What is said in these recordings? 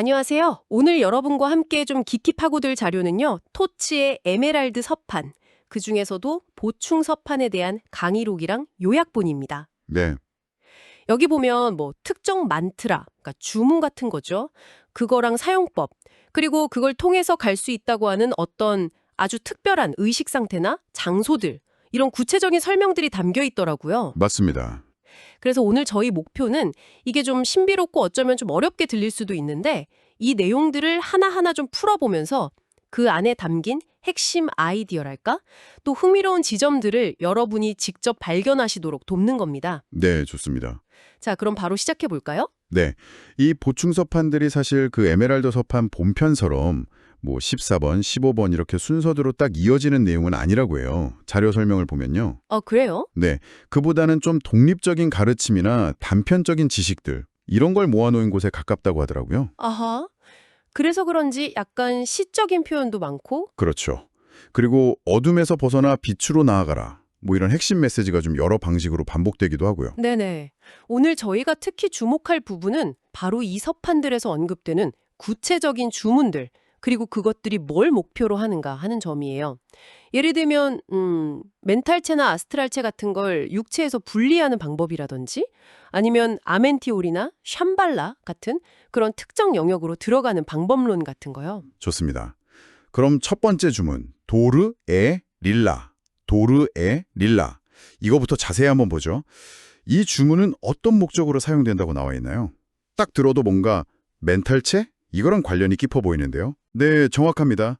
안녕하세요. 오늘 여러분과 함께 좀 깊이 파고들 자료는요. 토치의 에메랄드 서판, 그 중에서도 보충 서판에 대한 강의록이랑 요약본입니다. 네, 여기 보면 뭐 특정 만트라, 그러니까 주문 같은 거죠. 그거랑 사용법, 그리고 그걸 통해서 갈 수 있다고 하는 어떤 아주 특별한 의식 상태나 장소들, 이런 구체적인 설명들이 담겨 있더라고요. 맞습니다. 그래서 오늘 저희 목표는 이게 좀 신비롭고 어쩌면 좀 어렵게 들릴 수도 있는데 이 내용들을 하나하나 좀 풀어보면서 그 안에 담긴 핵심 아이디어랄까? 또 흥미로운 지점들을 여러분이 직접 발견하시도록 돕는 겁니다. 네, 좋습니다. 자, 그럼 바로 시작해 볼까요? 네, 이 보충 서판들이 사실 그 에메랄드 서판 본편처럼 뭐 14번, 15번 이렇게 순서대로 딱 이어지는 내용은 아니라고 해요. 자료 설명을 보면요. 어, 그래요? 네, 그보다는 좀 독립적인 가르침이나 단편적인 지식들 이런 걸 모아놓은 곳에 가깝다고 하더라고요. 아하. 그래서 그런지 약간 시적인 표현도 많고 그렇죠. 그리고 어둠에서 벗어나 빛으로 나아가라. 뭐 이런 핵심 메시지가 좀 여러 방식으로 반복되기도 하고요. 네네. 오늘 저희가 특히 주목할 부분은 바로 이 서판들에서 언급되는 구체적인 주문들, 그리고 그것들이 뭘 목표로 하는가 하는 점이에요. 예를 들면, 음, 멘탈체나 아스트랄체 같은 걸 육체에서 분리하는 방법이라든지, 아니면 아멘티올이나 샴발라 같은 그런 특정 영역으로 들어가는 방법론 같은 거요. 좋습니다. 그럼 첫 번째 주문, 도르 에 릴라. 도르 에 릴라. 이거부터 자세히 한번 보죠. 이 주문은 어떤 목적으로 사용된다고 나와 있나요? 딱 들어도 뭔가 멘탈체? 이거랑 관련이 깊어 보이는데요. 네, 정확합니다.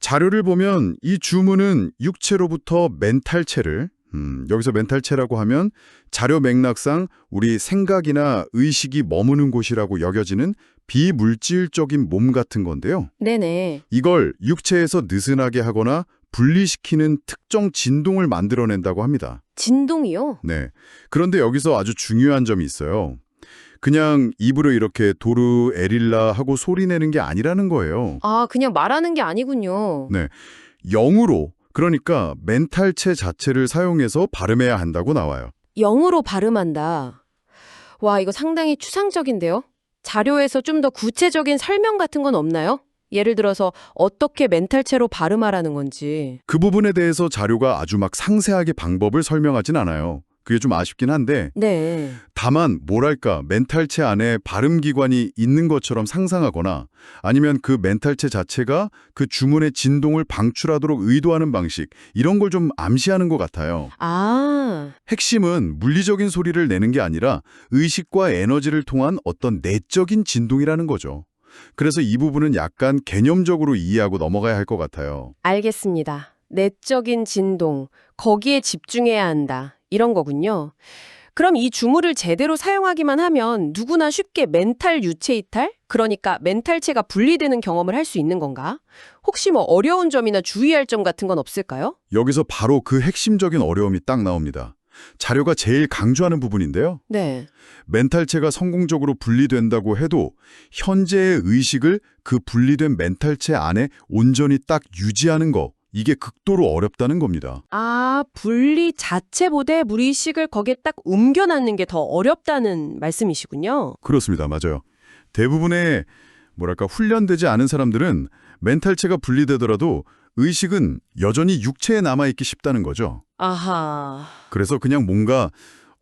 자료를 보면 이 주문은 육체로부터 멘탈체를 음, 여기서 멘탈체라고 하면 자료 맥락상 우리 생각이나 의식이 머무는 곳이라고 여겨지는 비물질적인 몸 같은 건데요. 네네. 이걸 육체에서 느슨하게 하거나 분리시키는 특정 진동을 만들어낸다고 합니다. 진동이요? 네. 그런데 여기서 아주 중요한 점이 있어요. 그냥 입으로 이렇게 도르 에릴라 하고 소리내는 게 아니라는 거예요. 아, 그냥 말하는 게 아니군요. 네. 영으로 그러니까 멘탈체 자체를 사용해서 발음해야 한다고 나와요. 영으로 발음한다. 와, 이거 상당히 추상적인데요? 자료에서 좀 더 구체적인 설명 같은 건 없나요? 예를 들어서 어떻게 멘탈체로 발음하라는 건지. 그 부분에 대해서 자료가 아주 막 상세하게 방법을 설명하진 않아요. 그게 좀 아쉽긴 한데 네. 다만 뭐랄까 멘탈체 안에 발음기관이 있는 것처럼 상상하거나 아니면 그 멘탈체 자체가 그 주문의 진동을 방출하도록 의도하는 방식 이런 걸 좀 암시하는 것 같아요. 아, 핵심은 물리적인 소리를 내는 게 아니라 의식과 에너지를 통한 어떤 내적인 진동이라는 거죠. 그래서 이 부분은 약간 개념적으로 이해하고 넘어가야 할 것 같아요. 알겠습니다. 내적인 진동, 거기에 집중해야 한다. 이런 거군요. 그럼 이 주물을 제대로 사용하기만 하면 누구나 쉽게 멘탈 유체 이탈? 그러니까 멘탈체가 분리되는 경험을 할 수 있는 건가? 혹시 뭐 어려운 점이나 주의할 점 같은 건 없을까요? 여기서 바로 그 핵심적인 어려움이 딱 나옵니다. 자료가 제일 강조하는 부분인데요. 네. 멘탈체가 성공적으로 분리된다고 해도 현재의 의식을 그 분리된 멘탈체 안에 온전히 딱 유지하는 거 이게 극도로 어렵다는 겁니다. 아, 분리 자체보다 무의식을 거기에 딱 옮겨놨는 게 더 어렵다는 말씀이시군요. 그렇습니다. 맞아요. 대부분의 뭐랄까 훈련되지 않은 사람들은 멘탈체가 분리되더라도 의식은 여전히 육체에 남아있기 쉽다는 거죠. 아하. 그래서 그냥 뭔가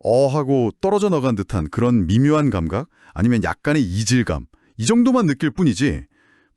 어 하고 떨어져 나간 듯한 그런 미묘한 감각 아니면 약간의 이질감 이 정도만 느낄 뿐이지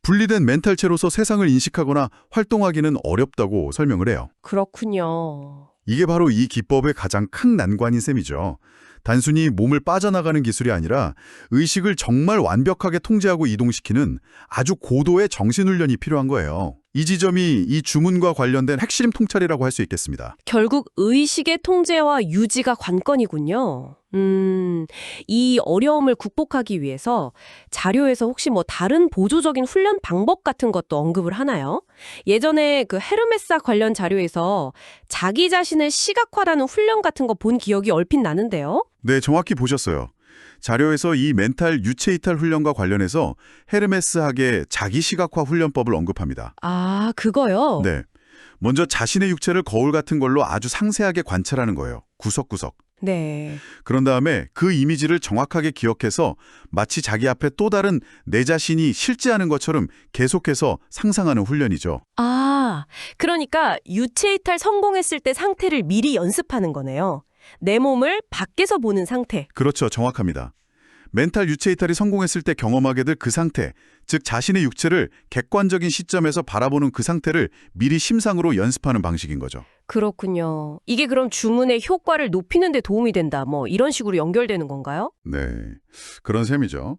분리된 멘탈체로서 세상을 인식하거나 활동하기는 어렵다고 설명을 해요. 그렇군요. 이게 바로 이 기법의 가장 큰 난관인 셈이죠. 단순히 몸을 빠져나가는 기술이 아니라 의식을 정말 완벽하게 통제하고 이동시키는 아주 고도의 정신훈련이 필요한 거예요. 이 지점이 이 주문과 관련된 핵심 통찰이라고 할 수 있겠습니다. 결국 의식의 통제와 유지가 관건이군요. 음, 이 어려움을 극복하기 위해서 자료에서 혹시 뭐 다른 보조적인 훈련 방법 같은 것도 언급을 하나요? 예전에 그 헤르메사 관련 자료에서 자기 자신을 시각화라는 훈련 같은 거 본 기억이 얼핏 나는데요. 네, 정확히 보셨어요. 자료에서 이 멘탈 유체 이탈 훈련과 관련해서 헤르메스학의 자기 시각화 훈련법을 언급합니다. 아, 그거요? 네. 먼저 자신의 육체를 거울 같은 걸로 아주 상세하게 관찰하는 거예요. 구석구석. 네. 그런 다음에 그 이미지를 정확하게 기억해서 마치 자기 앞에 또 다른 내 자신이 실제하는 것처럼 계속해서 상상하는 훈련이죠. 아, 그러니까 유체 이탈 성공했을 때 상태를 미리 연습하는 거네요. 내 몸을 밖에서 보는 상태. 그렇죠. 정확합니다. 멘탈 유체 이탈이 성공했을 때 경험하게 될 그 상태, 즉 자신의 육체를 객관적인 시점에서 바라보는 그 상태를 미리 심상으로 연습하는 방식인 거죠. 그렇군요. 이게 그럼 주문의 효과를 높이는 데 도움이 된다. 뭐 이런 식으로 연결되는 건가요? 네, 그런 셈이죠.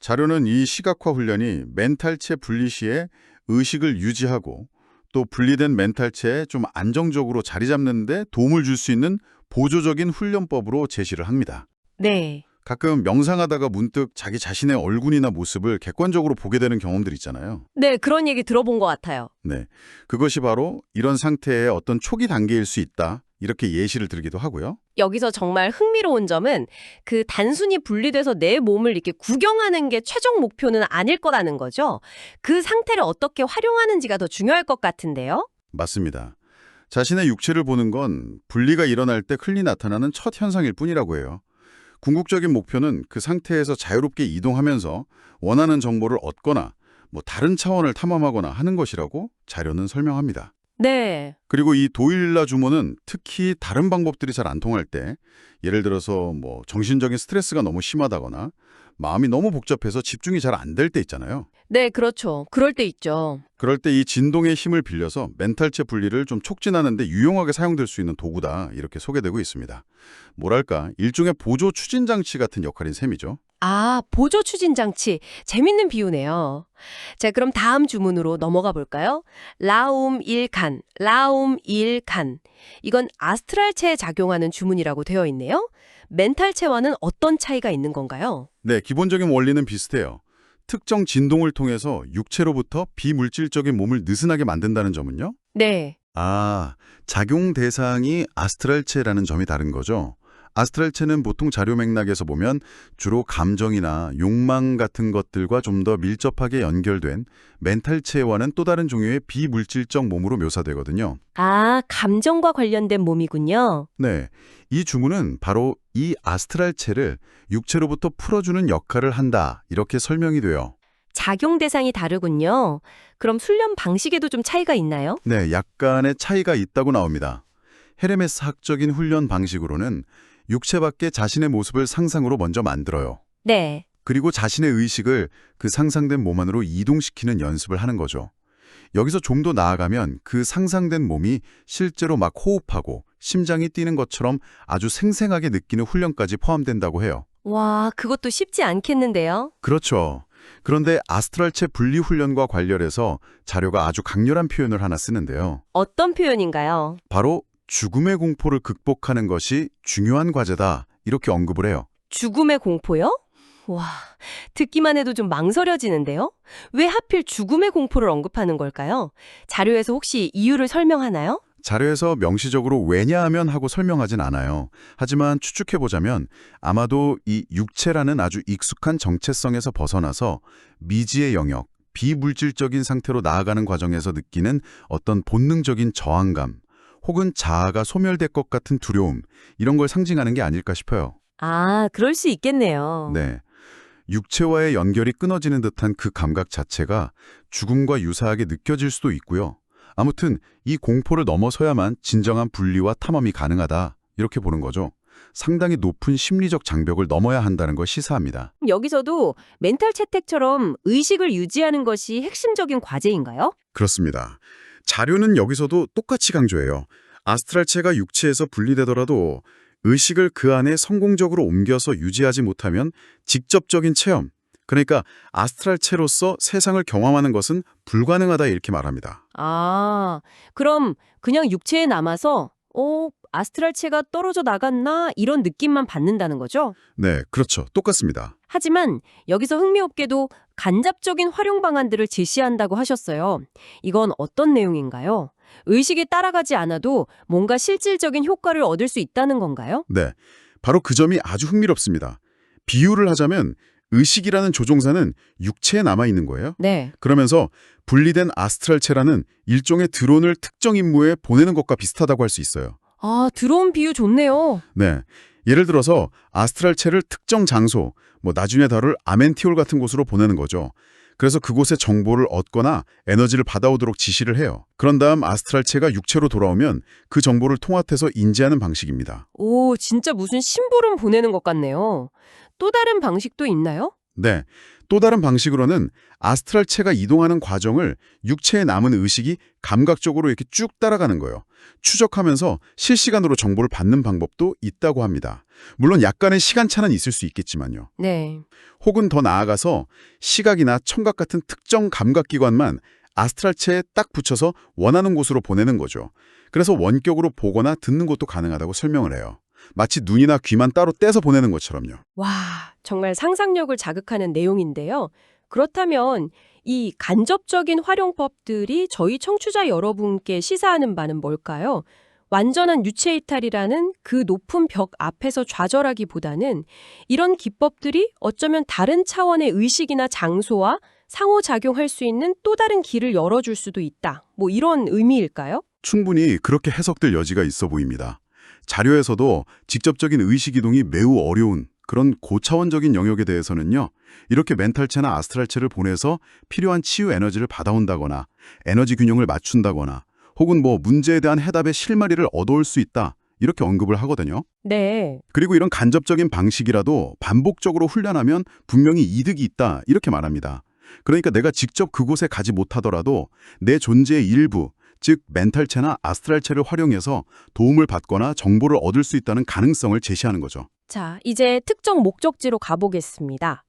자료는 이 시각화 훈련이 멘탈체 분리 시에 의식을 유지하고 또 분리된 멘탈체에 좀 안정적으로 자리 잡는 데 도움을 줄 수 있는 보조적인 훈련법으로 제시를 합니다. 네. 가끔 명상하다가 문득 자기 자신의 얼굴이나 모습을 객관적으로 보게 되는 경험들 있잖아요. 네, 그런 얘기 들어본 것 같아요. 네, 그것이 바로 이런 상태의 어떤 초기 단계일 수 있다. 이렇게 예시를 들기도 하고요. 여기서 정말 흥미로운 점은 그 단순히 분리돼서 내 몸을 이렇게 구경하는 게 최종 목표는 아닐 거라는 거죠. 그 상태를 어떻게 활용하는지가 더 중요할 것 같은데요. 맞습니다. 자신의 육체를 보는 건 분리가 일어날 때 흔히 나타나는 첫 현상일 뿐이라고 해요. 궁극적인 목표는 그 상태에서 자유롭게 이동하면서 원하는 정보를 얻거나 뭐 다른 차원을 탐험하거나 하는 것이라고 자료는 설명합니다. 네. 그리고 이 도일라 주모는 특히 다른 방법들이 잘 안 통할 때 예를 들어서 뭐 정신적인 스트레스가 너무 심하다거나 마음이 너무 복잡해서 집중이 잘 안 될 때 있잖아요. 네, 그렇죠. 그럴 때 있죠. 그럴 때 이 진동의 힘을 빌려서 멘탈체 분리를 좀 촉진하는 데 유용하게 사용될 수 있는 도구다 이렇게 소개되고 있습니다. 뭐랄까 일종의 보조 추진 장치 같은 역할인 셈이죠. 아, 보조 추진 장치. 재밌는 비유네요. 자, 그럼 다음 주문으로 넘어가 볼까요? 라움 일간, 라움 일간. 이건 아스트랄체에 작용하는 주문이라고 되어 있네요. 멘탈체와는 어떤 차이가 있는 건가요? 네, 기본적인 원리는 비슷해요. 특정 진동을 통해서 육체로부터 비물질적인 몸을 느슨하게 만든다는 점은요? 네. 아, 작용 대상이 아스트랄체라는 점이 다른 거죠. 아스트랄체는 보통 자료 맥락에서 보면 주로 감정이나 욕망 같은 것들과 좀 더 밀접하게 연결된 멘탈체와는 또 다른 종류의 비물질적 몸으로 묘사되거든요. 아, 감정과 관련된 몸이군요. 네, 이 주문은 바로 이 아스트랄체를 육체로부터 풀어주는 역할을 한다 이렇게 설명이 돼요. 작용 대상이 다르군요. 그럼 훈련 방식에도 좀 차이가 있나요? 네, 약간의 차이가 있다고 나옵니다. 헤르메스 학적인 훈련 방식으로는 육체 밖에 자신의 모습을 상상으로 먼저 만들어요. 네. 그리고 자신의 의식을 그 상상된 몸 안으로 이동시키는 연습을 하는 거죠. 여기서 좀 더 나아가면 그 상상된 몸이 실제로 막 호흡하고 심장이 뛰는 것처럼 아주 생생하게 느끼는 훈련까지 포함된다고 해요. 와, 그것도 쉽지 않겠는데요? 그렇죠. 그런데 아스트랄체 분리 훈련과 관련해서 자료가 아주 강렬한 표현을 하나 쓰는데요. 어떤 표현인가요? 바로 죽음의 공포를 극복하는 것이 중요한 과제다. 이렇게 언급을 해요. 죽음의 공포요? 와, 듣기만 해도 좀 망설여지는데요? 왜 하필 죽음의 공포를 언급하는 걸까요? 자료에서 혹시 이유를 설명하나요? 자료에서 명시적으로 왜냐하면 하고 설명하진 않아요. 하지만 추측해보자면 아마도 이 육체라는 아주 익숙한 정체성에서 벗어나서 미지의 영역, 비물질적인 상태로 나아가는 과정에서 느끼는 어떤 본능적인 저항감, 혹은 자아가 소멸될 것 같은 두려움, 이런 걸 상징하는 게 아닐까 싶어요. 아, 그럴 수 있겠네요. 네. 육체와의 연결이 끊어지는 듯한 그 감각 자체가 죽음과 유사하게 느껴질 수도 있고요. 아무튼 이 공포를 넘어서야만 진정한 분리와 탐험이 가능하다. 이렇게 보는 거죠. 상당히 높은 심리적 장벽을 넘어야 한다는 걸 시사합니다. 여기서도 멘탈 채택처럼 의식을 유지하는 것이 핵심적인 과제인가요? 그렇습니다. 자료는 여기서도 똑같이 강조해요. 아스트랄체가 육체에서 분리되더라도 의식을 그 안에 성공적으로 옮겨서 유지하지 못하면 직접적인 체험, 그러니까 아스트랄체로서 세상을 경험하는 것은 불가능하다 이렇게 말합니다. 아, 그럼 그냥 육체에 남아서 어, 아스트랄체가 떨어져 나갔나 이런 느낌만 받는다는 거죠? 네, 그렇죠. 똑같습니다. 하지만 여기서 흥미롭게도 간접적인 활용 방안들을 제시한다고 하셨어요. 이건 어떤 내용인가요? 의식이 따라가지 않아도 뭔가 실질적인 효과를 얻을 수 있다는 건가요? 네, 바로 그 점이 아주 흥미롭습니다. 비유를 하자면 의식이라는 조종사는 육체에 남아있는 거예요. 네. 그러면서 분리된 아스트랄체라는 일종의 드론을 특정 임무에 보내는 것과 비슷하다고 할 수 있어요. 아, 들어온 비유 좋네요. 네. 예를 들어서 아스트랄체를 특정 장소, 뭐 나중에 다룰 아멘티올 같은 곳으로 보내는 거죠. 그래서 그곳에 정보를 얻거나 에너지를 받아오도록 지시를 해요. 그런 다음 아스트랄체가 육체로 돌아오면 그 정보를 통합해서 인지하는 방식입니다. 오, 진짜 무슨 심부름 보내는 것 같네요. 또 다른 방식도 있나요? 네. 또 다른 방식으로는 아스트랄체가 이동하는 과정을 육체에 남은 의식이 감각적으로 이렇게 쭉 따라가는 거예요. 추적하면서 실시간으로 정보를 받는 방법도 있다고 합니다. 물론 약간의 시간차는 있을 수 있겠지만요. 네. 혹은 더 나아가서 시각이나 청각 같은 특정 감각기관만 아스트랄체에 딱 붙여서 원하는 곳으로 보내는 거죠. 그래서 원격으로 보거나 듣는 것도 가능하다고 설명을 해요. 마치 눈이나 귀만 따로 떼서 보내는 것처럼요. 와, 정말 상상력을 자극하는 내용인데요. 그렇다면 이 간접적인 활용법들이 저희 청취자 여러분께 시사하는 바는 뭘까요? 완전한 유체 이탈이라는 그 높은 벽 앞에서 좌절하기보다는 이런 기법들이 어쩌면 다른 차원의 의식이나 장소와 상호작용할 수 있는 또 다른 길을 열어줄 수도 있다. 뭐 이런 의미일까요? 충분히 그렇게 해석될 여지가 있어 보입니다. 자료에서도 직접적인 의식이동이 매우 어려운 그런 고차원적인 영역에 대해서는요. 이렇게 멘탈체나 아스트랄체를 보내서 필요한 치유 에너지를 받아온다거나 에너지 균형을 맞춘다거나 혹은 뭐 문제에 대한 해답의 실마리를 얻어올 수 있다. 이렇게 언급을 하거든요. 네. 그리고 이런 간접적인 방식이라도 반복적으로 훈련하면 분명히 이득이 있다. 이렇게 말합니다. 그러니까 내가 직접 그곳에 가지 못하더라도 내 존재의 일부, 즉 멘탈체나 아스트랄체를 활용해서 도움을 받거나 정보를 얻을 수 있다는 가능성을 제시하는 거죠. 자, 이제 특정 목적지로 가보겠습니다.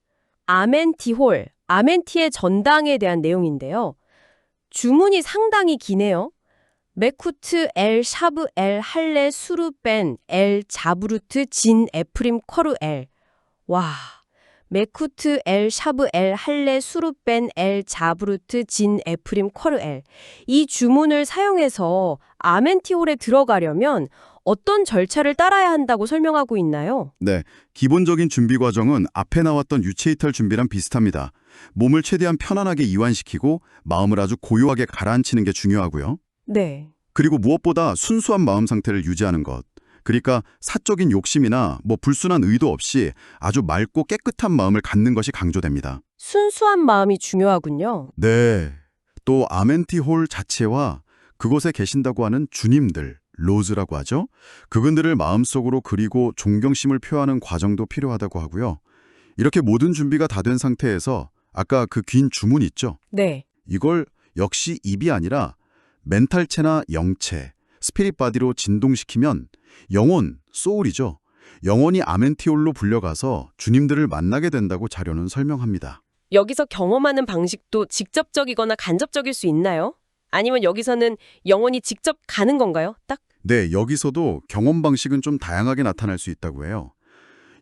아멘티홀, 아멘티의 전당에 대한 내용인데요. 주문이 상당히 기네요. 메쿠트 엘 샤브 엘 할레 수르 벤엘 자브루트 진 에프림 커르 엘. 와. 메쿠트 엘 샤브 엘 할레 수르 벤엘 자브루트 진 에프림 커르 엘. 이 주문을 사용해서 아멘티홀에 들어가려면 어떤 절차를 따라야 한다고 설명하고 있나요? 네, 기본적인 준비 과정은 앞에 나왔던 유체이탈 준비랑 비슷합니다. 몸을 최대한 편안하게 이완시키고 마음을 아주 고요하게 가라앉히는 게 중요하고요. 네. 그리고 무엇보다 순수한 마음 상태를 유지하는 것. 그러니까 사적인 욕심이나 뭐 불순한 의도 없이 아주 맑고 깨끗한 마음을 갖는 것이 강조됩니다. 순수한 마음이 중요하군요. 네. 또 아멘티홀 자체와 그곳에 계신다고 하는 주님들, 로즈라고 하죠. 그분들을 마음속으로 그리고 존경심을 표하는 과정도 필요하다고 하고요. 이렇게 모든 준비가 다 된 상태에서 아까 그 긴 주문 있죠. 네. 이걸 역시 입이 아니라 멘탈체나 영체, 스피릿 바디로 진동시키면 영혼, 소울이죠. 영혼이 아멘티올로 불려가서 주님들을 만나게 된다고 자료는 설명합니다. 여기서 경험하는 방식도 직접적이거나 간접적일 수 있나요? 아니면 여기서는 영혼이 직접 가는 건가요? 딱? 네, 여기서도 경험 방식은 좀 다양하게 나타날 수 있다고 해요.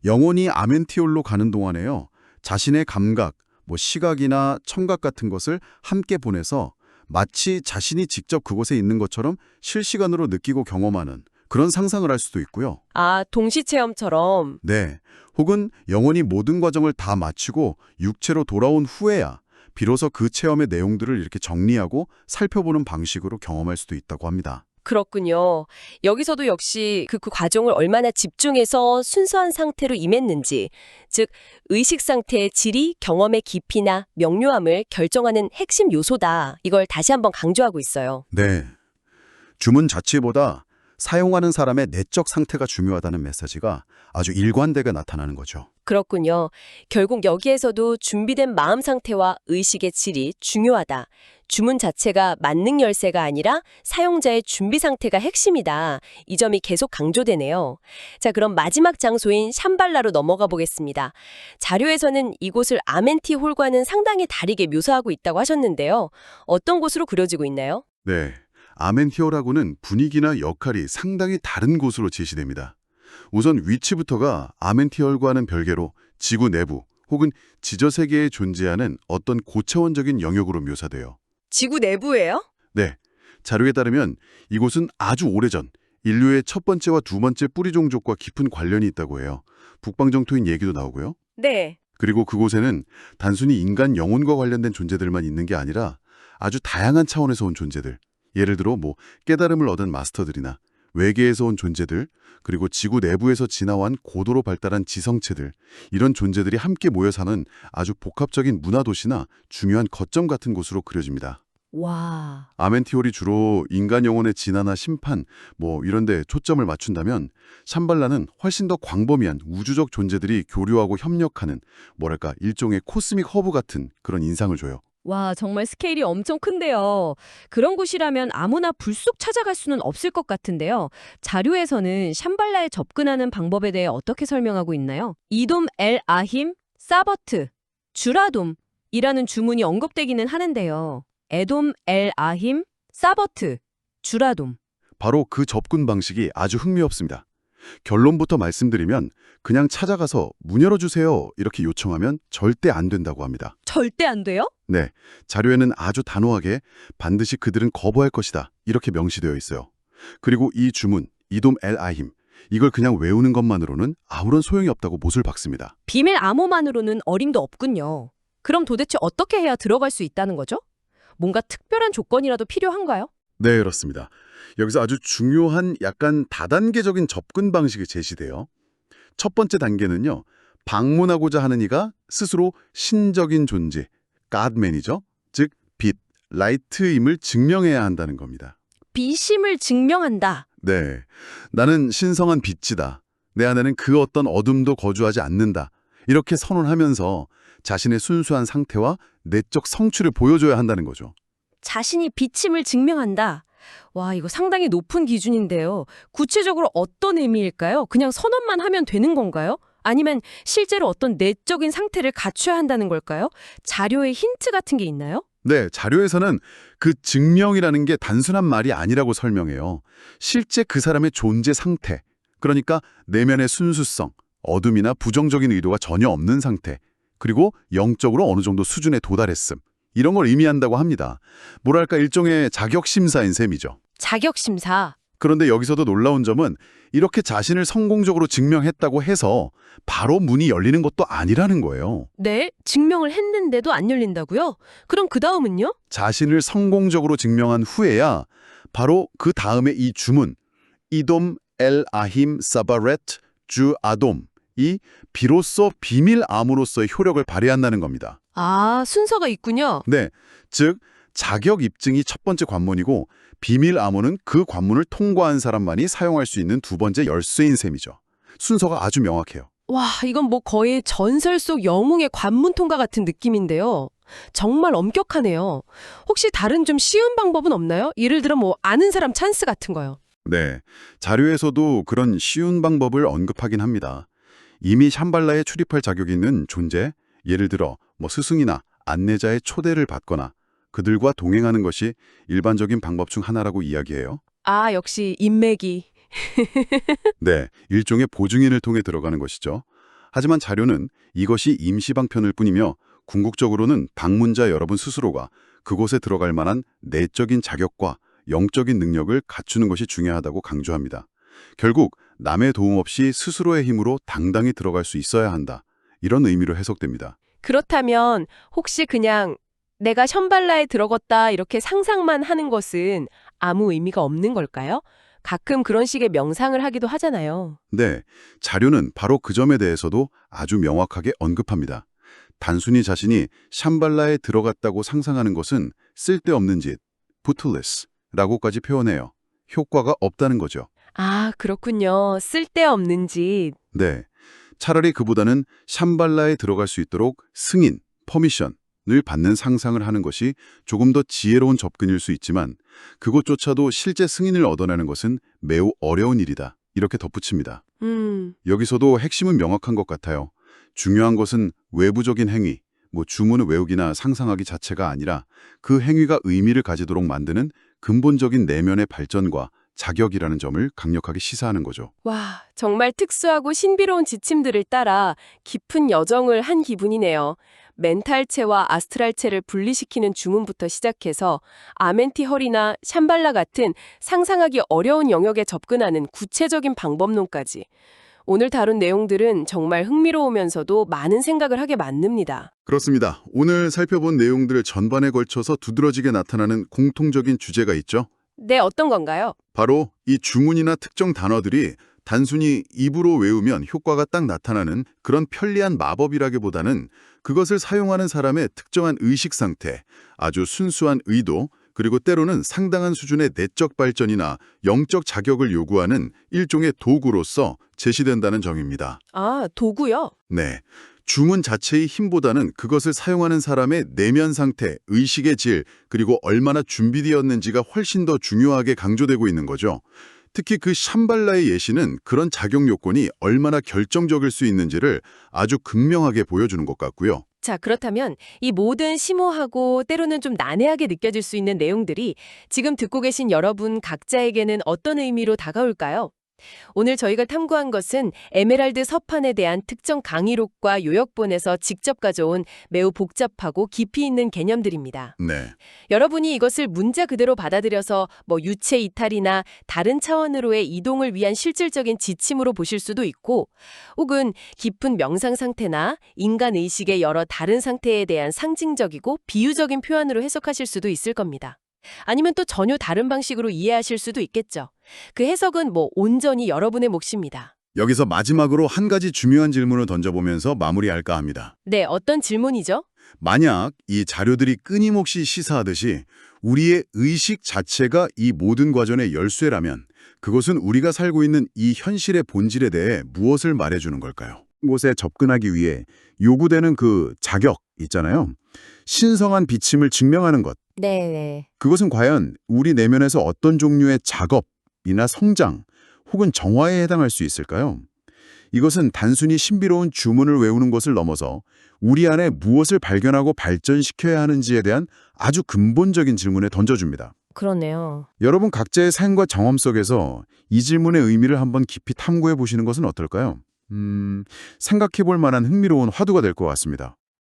영혼이 아멘티올로 가는 동안에요. 자신의 감각, 뭐 시각이나 청각 같은 것을 함께 보내서 마치 자신이 직접 그곳에 있는 것처럼 실시간으로 느끼고 경험하는 그런 상상을 할 수도 있고요. 아, 동시 체험처럼. 네, 혹은 영혼이 모든 과정을 다 마치고 육체로 돌아온 후에야 비로소 그 체험의 내용들을 이렇게 정리하고 살펴보는 방식으로 경험할 수도 있다고 합니다. 그렇군요. 여기서도 역시 그, 그 과정을 얼마나 집중해서 순수한 상태로 임했는지, 즉 의식 상태의 질이 경험의 깊이나 명료함을 결정하는 핵심 요소다. 이걸 다시 한번 강조하고 있어요. 네. 주문 자체보다 사용하는 사람의 내적 상태가 중요하다는 메시지가 아주 일관되게 나타나는 거죠. 그렇군요. 결국 여기에서도 준비된 마음 상태와 의식의 질이 중요하다. 주문 자체가 만능 열쇠가 아니라 사용자의 준비 상태가 핵심이다. 이 점이 계속 강조되네요. 자, 그럼 마지막 장소인 샴발라로 넘어가 보겠습니다. 자료에서는 이곳을 아멘티 홀과는 상당히 다르게 묘사하고 있다고 하셨는데요. 어떤 곳으로 그려지고 있나요? 네. 아멘티어라고는 분위기나 역할이 상당히 다른 곳으로 제시됩니다. 우선 위치부터가 아멘티얼과는 별개로 지구 내부 혹은 지저세계에 존재하는 어떤 고차원적인 영역으로 묘사돼요. 지구 내부예요? 네. 자료에 따르면 이곳은 아주 오래전 인류의 첫 번째와 두 번째 뿌리 종족과 깊은 관련이 있다고 해요. 북방정토인 얘기도 나오고요. 네. 그리고 그곳에는 단순히 인간 영혼과 관련된 존재들만 있는 게 아니라 아주 다양한 차원에서 온 존재들. 예를 들어 뭐 깨달음을 얻은 마스터들이나 외계에서 온 존재들, 그리고 지구 내부에서 진화한 고도로 발달한 지성체들, 이런 존재들이 함께 모여 사는 아주 복합적인 문화도시나 중요한 거점 같은 곳으로 그려집니다. 와, 아멘티올이 주로 인간 영혼의 진화나 심판, 뭐 이런 데 초점을 맞춘다면 샴발라는 훨씬 더 광범위한 우주적 존재들이 교류하고 협력하는 뭐랄까 일종의 코스믹 허브 같은 그런 인상을 줘요. 와, 정말 스케일이 엄청 큰데요. 그런 곳이라면 아무나 불쑥 찾아갈 수는 없을 것 같은데요. 자료에서는 샴발라에 접근하는 방법에 대해 어떻게 설명하고 있나요? 이돔 엘 아힘 사버트 주라돔이라는 주문이 언급되기는 하는데요. 에돔 엘 아힘 사버트 주라돔. 바로 그 접근 방식이 아주 흥미롭습니다. 결론부터 말씀드리면 그냥 찾아가서 문 열어주세요 이렇게 요청하면 절대 안 된다고 합니다. 절대 안 돼요? 네, 자료에는 아주 단호하게 반드시 그들은 거부할 것이다 이렇게 명시되어 있어요. 그리고 이 주문, 이돔 엘 아힘, 이걸 그냥 외우는 것만으로는 아무런 소용이 없다고 못을 박습니다. 비밀 암호만으로는 어림도 없군요. 그럼 도대체 어떻게 해야 들어갈 수 있다는 거죠? 뭔가 특별한 조건이라도 필요한가요? 네, 그렇습니다. 여기서 아주 중요한 약간 다단계적인 접근 방식이 제시돼요. 첫 번째 단계는요. 방문하고자 하는 이가 스스로 신적인 존재, Godman이죠. 즉, 빛, 라이트임을 증명해야 한다는 겁니다. 비심을 증명한다. 네, 나는 신성한 빛이다. 내 안에는 그 어떤 어둠도 거주하지 않는다. 이렇게 선언하면서 자신의 순수한 상태와 내적 성취를 보여줘야 한다는 거죠. 자신이 비침을 증명한다. 와, 이거 상당히 높은 기준인데요. 구체적으로 어떤 의미일까요? 그냥 선언만 하면 되는 건가요? 아니면 실제로 어떤 내적인 상태를 갖춰야 한다는 걸까요? 자료에 힌트 같은 게 있나요? 네, 자료에서는 그 증명이라는 게 단순한 말이 아니라고 설명해요. 실제 그 사람의 존재 상태, 그러니까 내면의 순수성, 어둠이나 부정적인 의도가 전혀 없는 상태, 그리고 영적으로 어느 정도 수준에 도달했음, 이런 걸 의미한다고 합니다. 뭐랄까 일종의 자격심사인 셈이죠. 자격심사. 그런데 여기서도 놀라운 점은 이렇게 자신을 성공적으로 증명했다고 해서 바로 문이 열리는 것도 아니라는 거예요. 네, 증명을 했는데도 안 열린다고요? 그럼 그 다음은요? 자신을 성공적으로 증명한 후에야 바로 그 다음에 이 주문 이돔 엘 아힘 사바렛 주 아돔 이 비로소 비밀 암으로서의 효력을 발휘한다는 겁니다. 아, 순서가 있군요. 네, 즉 자격 입증이 첫 번째 관문이고 비밀 암호는 그 관문을 통과한 사람만이 사용할 수 있는 두 번째 열쇠인 셈이죠. 순서가 아주 명확해요. 와, 이건 뭐 거의 전설 속 영웅의 관문 통과 같은 느낌인데요. 정말 엄격하네요. 혹시 다른 좀 쉬운 방법은 없나요? 예를 들어 뭐 아는 사람 찬스 같은 거요. 네, 자료에서도 그런 쉬운 방법을 언급하긴 합니다. 이미 샴발라에 출입할 자격이 있는 존재, 예를 들어 뭐 스승이나 안내자의 초대를 받거나 그들과 동행하는 것이 일반적인 방법 중 하나라고 이야기해요. 아, 역시 인맥이. 네, 일종의 보증인을 통해 들어가는 것이죠. 하지만 자료는 이것이 임시방편일 뿐이며 궁극적으로는 방문자 여러분 스스로가 그곳에 들어갈 만한 내적인 자격과 영적인 능력을 갖추는 것이 중요하다고 강조합니다. 결국 남의 도움 없이 스스로의 힘으로 당당히 들어갈 수 있어야 한다. 이런 의미로 해석됩니다. 그렇다면 혹시 그냥 내가 션발라에 들어갔다 이렇게 상상만 하는 것은 아무 의미가 없는 걸까요? 가끔 그런 식의 명상을 하기도 하잖아요. 네, 자료는 바로 그 점에 대해서도 아주 명확하게 언급합니다. 단순히 자신이 샴발라에 들어갔다고 상상하는 것은 쓸데없는 짓, 부틀레스라고까지 표현해요. 효과가 없다는 거죠. 아, 그렇군요. 쓸데없는 짓. 네, 차라리 그보다는 샴발라에 들어갈 수 있도록 승인, 퍼미션을 받는 상상을 하는 것이 조금 더 지혜로운 접근일 수 있지만 그것조차도 실제 승인을 얻어내는 것은 매우 어려운 일이다. 이렇게 덧붙입니다. 음, 여기서도 핵심은 명확한 것 같아요. 중요한 것은 외부적인 행위, 뭐 주문을 외우기나 상상하기 자체가 아니라 그 행위가 의미를 가지도록 만드는 근본적인 내면의 발전과 자격이라는 점을 강력하게 시사하는 거죠. 와, 정말 특수하고 신비로운 지침들을 따라 깊은 여정을 한 기분이네요. 멘탈체와 아스트랄체를 분리시키는 주문부터 시작해서 아멘티 헐이나 샴발라 같은 상상하기 어려운 영역에 접근하는 구체적인 방법론까지. 오늘 다룬 내용들은 정말 흥미로우면서도 많은 생각을 하게 만듭니다. 그렇습니다. 오늘 살펴본 내용들 전반에 걸쳐서 두드러지게 나타나는 공통적인 주제가 있죠. 네, 어떤 건가요? 바로 이 주문이나 특정 단어들이 단순히 입으로 외우면 효과가 딱 나타나는 그런 편리한 마법이라기보다는 그것을 사용하는 사람의 특정한 의식 상태, 아주 순수한 의도, 그리고 때로는 상당한 수준의 내적 발전이나 영적 자격을 요구하는 일종의 도구로서 제시된다는 점입니다. 아, 도구요? 네. 주문 자체의 힘보다는 그것을 사용하는 사람의 내면 상태, 의식의 질, 그리고 얼마나 준비되었는지가 훨씬 더 중요하게 강조되고 있는 거죠. 특히 그 샴발라의 예시는 그런 작용 요건이 얼마나 결정적일 수 있는지를 아주 극명하게 보여주는 것 같고요. 자, 그렇다면 이 모든 심오하고 때로는 좀 난해하게 느껴질 수 있는 내용들이 지금 듣고 계신 여러분 각자에게는 어떤 의미로 다가올까요? 오늘 저희가 탐구한 것은 에메랄드 서판에 대한 특정 강의록과 요역본에서 직접 가져온 매우 복잡하고 깊이 있는 개념들입니다. 네. 여러분이 이것을 문자 그대로 받아들여서 뭐 유체 이탈이나 다른 차원으로의 이동을 위한 실질적인 지침으로 보실 수도 있고 혹은 깊은 명상 상태나 인간 의식의 여러 다른 상태에 대한 상징적이고 비유적인 표현으로 해석하실 수도 있을 겁니다. 아니면 또 전혀 다른 방식으로 이해하실 수도 있겠죠. 그 해석은 뭐 온전히 여러분의 몫입니다. 여기서 마지막으로 한 가지 중요한 질문을 던져보면서 마무리할까 합니다. 네, 어떤 질문이죠? 만약 이 자료들이 끊임없이 시사하듯이 우리의 의식 자체가 이 모든 과정의 열쇠라면 그것은 우리가 살고 있는 이 현실의 본질에 대해 무엇을 말해주는 걸까요? 곳에 접근하기 위해 요구되는 그 자격 있잖아요. 신성한 비침을 증명하는 것. 네, 네. 그것은 과연 우리 내면에서 어떤 종류의 작업이나 성장 혹은 정화에 해당할 수 있을까요? 이것은 단순히 신비로운 주문을 외우는 것을 넘어서 우리 안에 무엇을 발견하고 발전시켜야 하는지에 대한 아주 근본적인 질문에 던져줍니다. 그러네요. 여러분 각자의 삶과 경험 속에서 이 질문의 의미를 한번 깊이 탐구해 보시는 것은 어떨까요? 음, 생각해 볼 만한 흥미로운 화두가 될 것 같습니다.